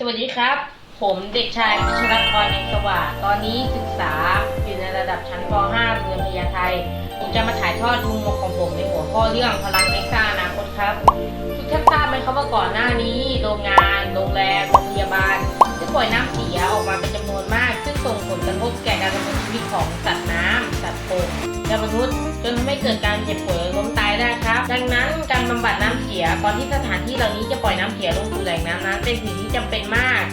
สวัสดีครับ ผมเด็กชายพิชรกรในสวัสดิ์ตอนนี้ศึกษาอยู่ในระดับชั้นป .5 โรงเรียนพญาไทผมจะมาถ่ายทอดมุมมองของผมในหัวข้อเรื่องพลังในสร้าอนาคตครับ ทุกท่านทราบไหมครับว่าก่อนหน้านี้ โรงงาน โรงแรม โรงพยาบาลได้ปล่อยน้ำเสียออกมาเป็นจำนวนมาก ซึ่งส่งผลกระทบแก่การดำเนินชีวิตของ จนทำให้เกิดการเจ็บป่วยล้มตายได้ครับ ดังนั้นการบำบัดน้ำเสียก่อนที่สถานที่เหล่านี้จะปล่อยน้ำเสียลงสู่แหล่งน้ำนั้นเป็นสิ่งที่จำเป็นมาก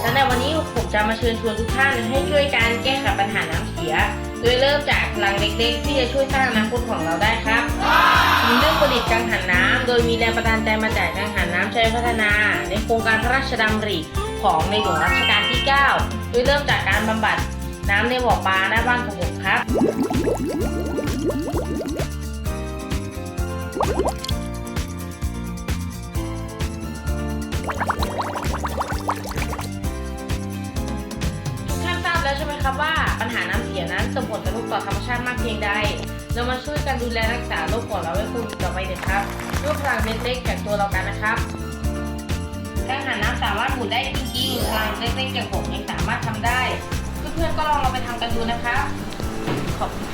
และในวันนี้ผมจะมาเชิญชวนทุกท่านให้ช่วยการแก้ไขปัญหาน้ำเสีย โดยเริ่มจากพลังเล็กๆ ที่จะช่วยสร้างอนาคตของเราได้ครับมีเรื่องประดิษฐ์กังหันน้ำโดยมีแรงบันดาลใจมาจากกังหันน้ำชัยพัฒนา ในโครงการพระราชดำริของในหลวงรัชกาลที่ 9 โดยเริ่มจากการบำบัด น้ำในบ่อปลาหน้าบ้านของผมครับ ทุกท่านทราบแล้วใช่ไหมครับว่าปัญหาน้ำเสียนั้นส่งผลกระทบต่อธรรมชาติมากเพียงใด เรามาช่วยกันดูแลรักษาโลกของเราให้คงอยู่ต่อไปเถอะครับด้วยพลังเล็กๆจากตัวเรากันนะครับกังหันน้ำสามารถหมุนได้จริงๆพลังเล็กๆอย่างผมยังสามารถทำได้ เพื่อนๆก็ลองเราไปทำกันดูนะคะ ขอบคุณครับ